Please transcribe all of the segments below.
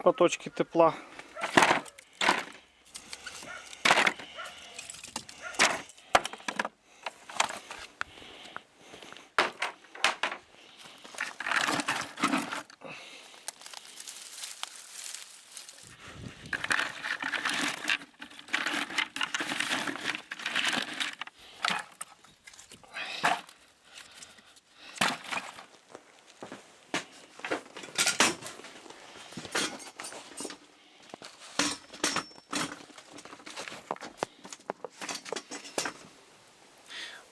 шматочки тепла.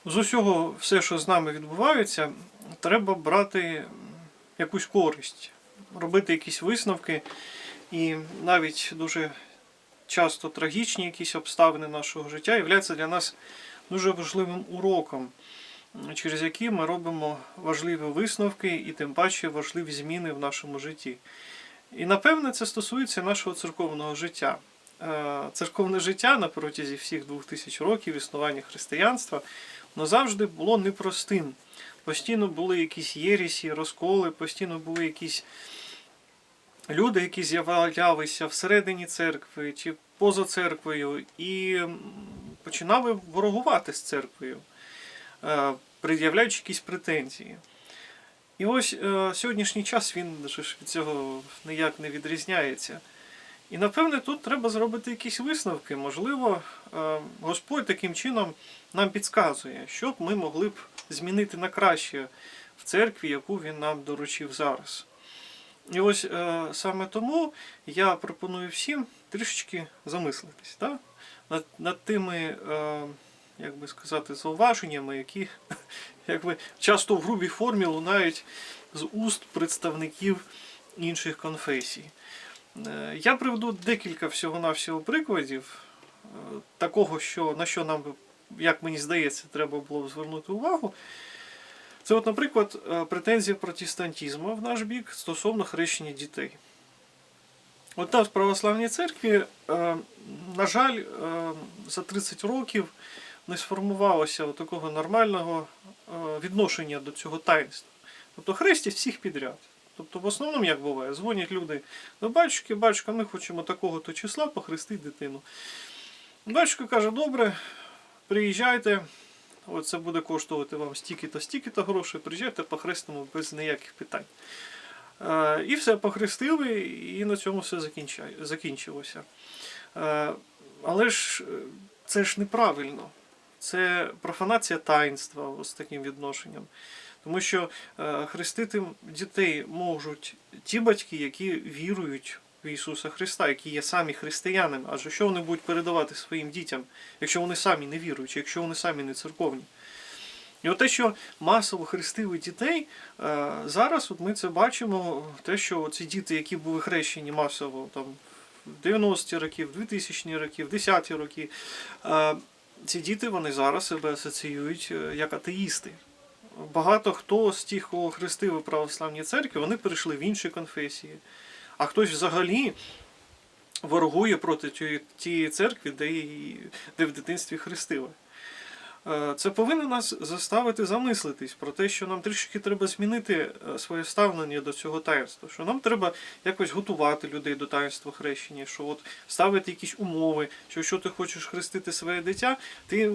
З усього, все, що з нами відбувається, треба брати якусь користь, робити якісь висновки, і навіть дуже часто трагічні якісь обставини нашого життя являються для нас дуже важливим уроком, через який ми робимо важливі висновки і тим паче важливі зміни в нашому житті. І напевне це стосується нашого церковного життя. Е, Церковне життя на протязі всіх двох тисяч років існування християнства завжди було непростим. Постійно були якісь єрісі, розколи, постійно були якісь люди, які з'являлися всередині церкви чи поза церквою, і починали ворогувати з церквою, е, пред'являючи якісь претензії. І ось е, сьогоднішній час він від цього ніяк не відрізняється. І напевне тут треба зробити якісь висновки. Можливо, е, Господь таким чином нам підказує, що б ми могли б змінити на краще в церкві, яку він нам доручив зараз. І ось е, саме тому я пропоную всім трішечки замислитись да? над, над тими, е, як би сказати, зауваженнями, які якби, часто в грубій формі лунають з уст представників інших конфесій. Е, Я приведу декілька всього-навсього прикладів е, такого, що, на що нам, як мені здається, треба було б звернути увагу. Це, от, наприклад, е, претензія протестантизму в наш бік стосовно хрещення дітей. От там в православній церкві, на жаль, за 30 років не сформувалося такого нормального відношення до цього таїнства. Тобто хрестять всіх підряд. Тобто, в основному, як буває, дзвонять люди до батюшки, батюшка, ми хочемо такого-то числа похрестити дитину. Батюшка каже, добре, приїжджайте, це буде коштувати вам стільки-то, стільки-то грошей, приїжджайте, похрестимо без ніяких питань. Е, І все похрестили, і на цьому все закінчилося. Е, Але ж е, це ж неправильно. Це профанація таїнства з таким відношенням. Тому що е, хрестити дітей можуть ті батьки, які вірують в Ісуса Христа, які є самі християнами. Адже що вони будуть передавати своїм дітям, якщо вони самі не віруючі, якщо вони самі не церковні? І от те, що масово хрестили дітей, е, зараз от ми це бачимо, те, що ці діти, які були хрещені масово там, в 90-ті роки, в 2000-ті роки, в 10-ті роки, ці діти вони зараз себе асоціюють е, як атеїсти. Багато хто з тих, кого хрестили православні церкві, вони перейшли в інші конфесії. А хтось взагалі ворогує проти тієї церкви, де, її, де в дитинстві хрестили. Е, Це повинно нас заставити замислитись про те, що нам трішки треба змінити е, своє ставлення до цього таїнства. Що нам треба якось готувати людей до таїнства хрещення, що от ставити якісь умови, що якщо ти хочеш хрестити своє дитя, ти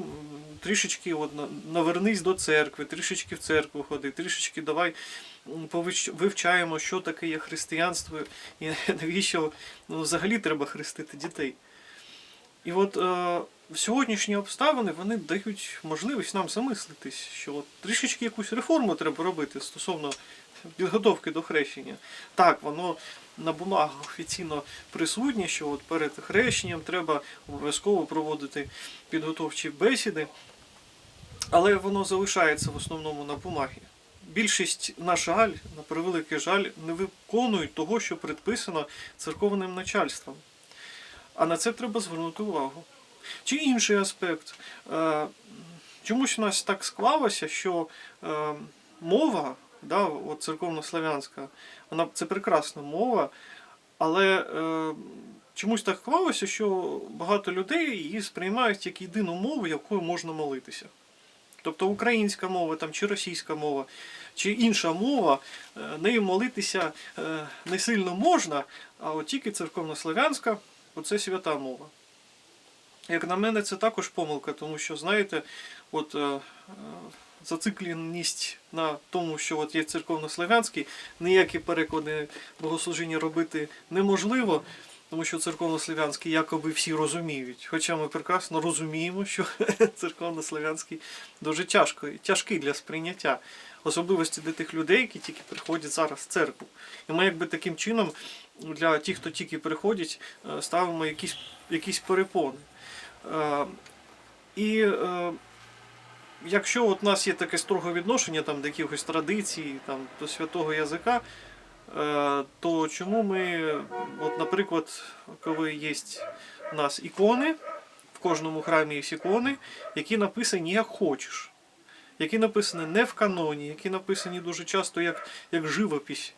трішечки от, навернись до церкви, трішечки в церкву ходи, трішечки давай вивчаємо, що таке є християнство і навіщо ну, взагалі треба хрестити дітей. І от е, сьогоднішні обставини вони дають можливість нам замислитись, що от трішечки якусь реформу треба робити стосовно підготовки до хрещення. Так, воно на бумагах офіційно присутнє, що от перед хрещенням треба обов'язково проводити підготовчі бесіди, але воно залишається в основному на бумагі. Більшість, на жаль, на превеликий жаль, не виконують того, що предписано церковним начальством. А на це треба звернути увагу. Чи інший аспект. Е, Чомусь у нас так склалося, що е, мова, да, от церковнослов'янська, вона це прекрасна мова, але е, чомусь так склалося, що багато людей її сприймають як єдину мову, якою можна молитися. Тобто українська мова там, чи російська мова, чи інша мова, нею молитися не сильно можна, а от тільки церковнослов'янська оце свята мова. Як на мене, це також помилка, тому що, знаєте, от е, е, зацикленість на тому, що от є церковнослов'янський, ніякі переклади богослужіння робити неможливо, тому що церковнослов'янський якоби всі розуміють. Хоча ми прекрасно розуміємо, що церковнослов'янський дуже тяжко, тяжкий для сприйняття. Особливості для тих людей, які тільки приходять зараз в церкву. І ми якби таким чином для тих, хто тільки приходять, е, ставимо якісь, якісь перепони. Е, І е, якщо от у нас є таке строге відношення там, до якихось традицій, там, до святого язика, е, то чому ми, от, наприклад, коли є у нас ікони, в кожному храмі є ікони, які написані як хочеш, які написані не в каноні, які написані дуже часто як, як живопись,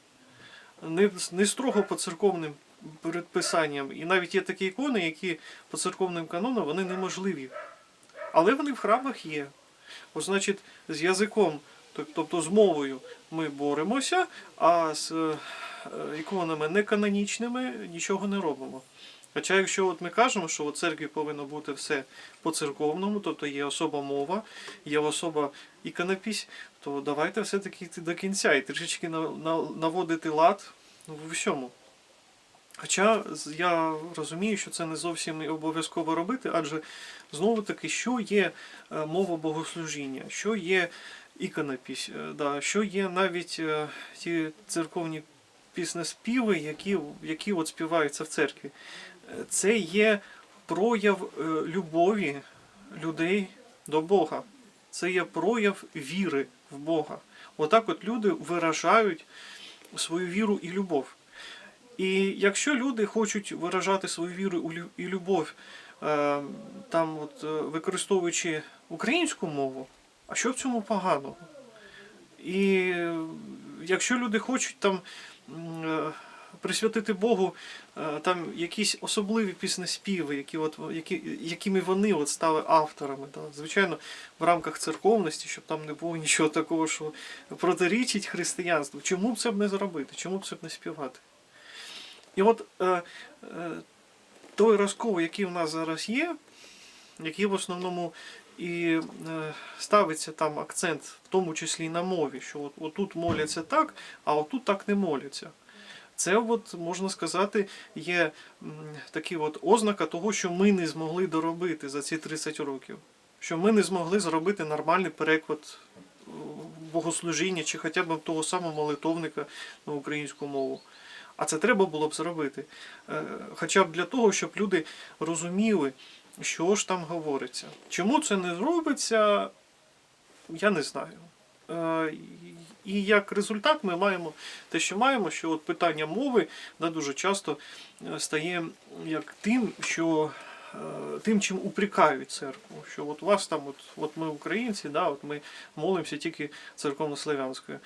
не, не строго по церковним передписанням. І навіть є такі ікони, які по церковним канонам вони неможливі. Але вони в храмах є. Значить, з язиком, тобто з мовою, ми боремося, а з е, іконами неканонічними нічого не робимо. Хоча, якщо от ми кажемо, що у церкві повинно бути все по церковному, тобто є особа мова, є особа іконопись, то давайте все-таки йти до кінця і трішечки на- на- наводити лад в усьому. Хоча я розумію, що це не зовсім обов'язково робити, адже знову таки, що є е, мова богослужіння, що є іконопись, е, да, що є навіть е, ті церковні піснеспіви, які, які от співаються в церкві. Це є прояв любові людей до Бога. Це є прояв віри в Бога. Отак от люди виражають свою віру і любов. І якщо люди хочуть виражати свою віру і любов, е, там, от, е, використовуючи українську мову, а що в цьому поганого? І е, якщо люди хочуть там присвятити Богу там якісь особливі піснеспіви, які от, які, якими вони от стали авторами, да, звичайно, в рамках церковності, щоб там не було нічого такого, що протирічить християнству. Чому б це б не зробити? Чому б це б не співати? І от е, е, той розкол, який в нас зараз є, який в основному і е, ставиться там акцент, в тому числі на мові, що от, отут моляться так, а отут так не моляться. Це, от, можна сказати, є такі от ознака того, що ми не змогли доробити за ці 30 років. Що ми не змогли зробити нормальний переклад е, богослужіння чи хоча б того самого молитовника на українську мову. А це треба було б зробити. Е, Хоча б для того, щоб люди розуміли, що ж там говориться. Чому це не зробиться, я не знаю. Е, і- як результат ми маємо те, що маємо, що от питання мови да, дуже часто е, стає як тим, що тим, чим упрекають церкву. Що от у вас там, от, от ми українці, да, от ми молимося тільки церковнослов'янською.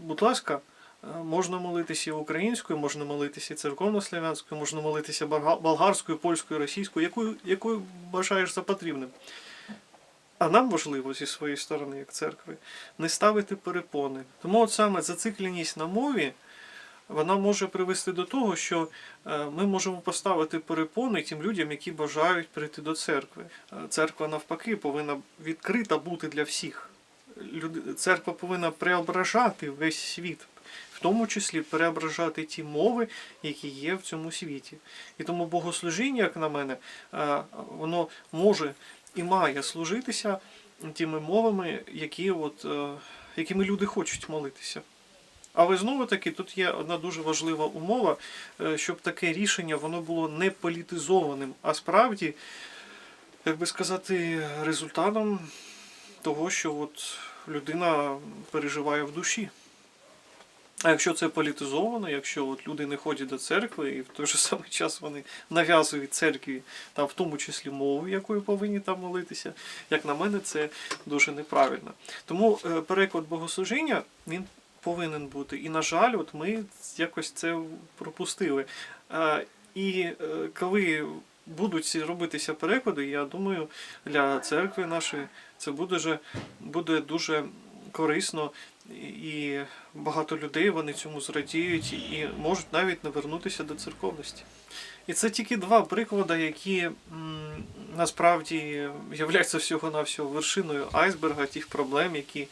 Будь ласка, Можна молитися і українською, можна молитися і церковнослов'янською, можна молитися болгарською, польською, російською, якою, якою бажаєш за потрібним. А нам важливо зі своєї сторони, як церкви, не ставити перепони. Тому от саме зацикленість на мові вона може привести до того, що е, ми можемо поставити перепони тим людям, які бажають прийти до церкви. Е, Церква навпаки повинна відкрита бути для всіх. Церква повинна преображати весь світ, тому числі переображати ті мови, які є в цьому світі. І тому богослужіння, як на мене, е, воно може і має служитися тими мовами, які от, е, якими люди хочуть молитися. Але знову таки тут є одна дуже важлива умова, е, щоб таке рішення воно було не політизованим, а справді, як би сказати, результатом того, що от людина переживає в душі. А якщо це політизовано, якщо от люди не ходять до церкви, і в той же самий час вони нав'язують церкві, там, в тому числі мову, якою повинні там молитися, як на мене, це дуже неправильно. Тому е, переклад богослужіння він повинен бути. І, на жаль, от ми якось це пропустили. І е, коли будуть робитися переклади, я думаю, для церкви нашої це буде, буде дуже корисно, і багато людей вони цьому зрадіють і можуть навіть не вернутися до церковності. І це тільки два приклади, які насправді являються всього-навсього вершиною айсберга тих проблем, які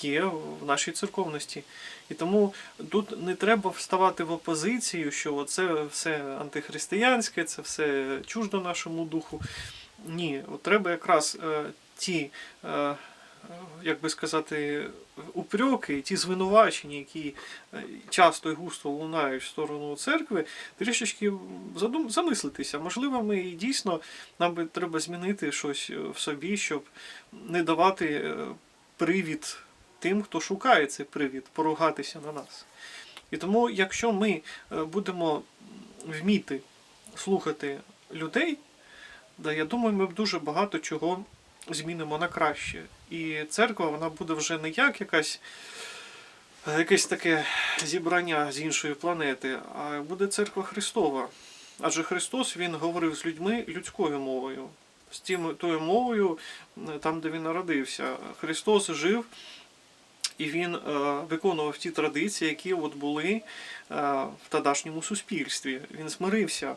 є в нашій церковності. І тому тут не треба вставати в опозицію, що це все антихристиянське, це все чуждо нашому духу. Ні, от треба якраз е, ті, е, як би сказати, упреки, ті звинувачення, які е, часто і густо лунають в сторону церкви, трішечки задум... замислитися. Можливо, ми і дійсно нам би треба змінити щось е, в собі, щоб не давати е, привід тим, хто шукає цей привід, поругатися на нас. І тому, якщо ми е, будемо вміти слухати людей, да, я думаю, ми б дуже багато чого змінимо на краще. І церква вона буде вже не як якась, якесь таке зібрання з іншої планети, а буде церква Христова. Адже Христос Він говорив з людьми людською мовою, з тим, тою мовою, там, де він народився. Христос жив і він е, виконував ті традиції, які от були е, в тодашньому суспільстві. Він смирився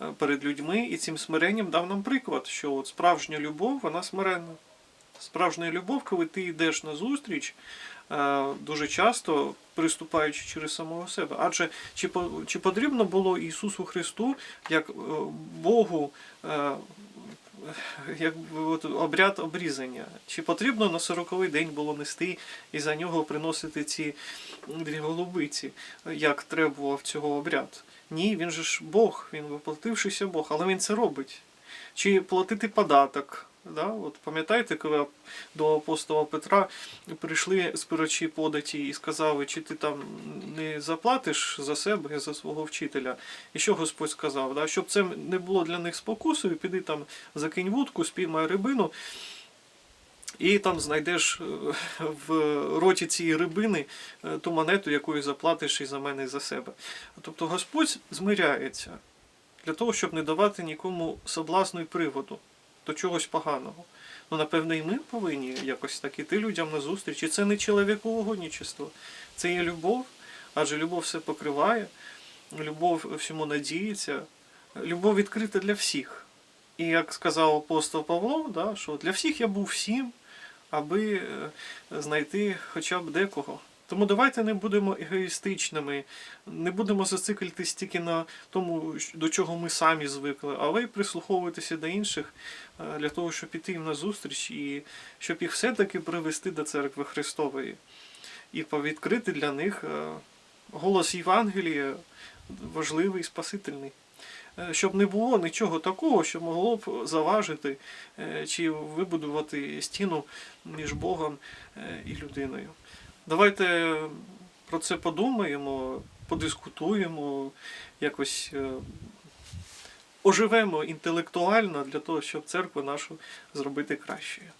е, перед людьми і цим смиренням дав нам приклад, що от справжня любов, вона смиренна. Справжня любов, коли ти йдеш на зустріч, дуже часто приступаючи через самого себе. Адже чи, чи потрібно було Ісусу Христу, як Богу, е, як би от обряд обрізання? Чи потрібно на 40-й день було нести і за нього приносити ці дві голубиці, як требував цього обряд? Ні, він же ж Бог, він воплотившийся Бог, але він це робить. Чи платити податок? Да? От пам'ятаєте, коли до апостола Петра прийшли спирачі податі і сказали, чи ти там не заплатиш за себе за свого вчителя? І що Господь сказав? Да? Щоб це не було для них спокусою, піди там закинь вудку, спіймай рибину. І там знайдеш е, в роті цієї рибини е, ту монету, якою заплатиш і за мене, і за себе. Тобто Господь змиряється для того, щоб не давати нікому соблазну і приводу до чогось поганого. Ну, напевно, і ми повинні якось так іти людям на зустріч. І це не чоловікоугодничество, це є любов, адже любов все покриває, любов всьому надіється, любов відкрита для всіх. І як сказав апостол Павло, да, що для всіх я був всім, аби е, знайти хоча б декого. Тому давайте не будемо егоїстичними, не будемо зациклитись тільки на тому, до чого ми самі звикли, але й прислуховуватися до інших е, для того, щоб іти їм на зустріч і щоб їх все-таки привести до церкви Христової і повідкрити для них е, голос Євангелія важливий, спасительний. Е, Щоб не було нічого такого, що могло б заважити чи вибудувати стіну між Богом і людиною. Давайте про це подумаємо, подискутуємо, якось е, оживемо інтелектуально для того, щоб церкву нашу зробити кращою.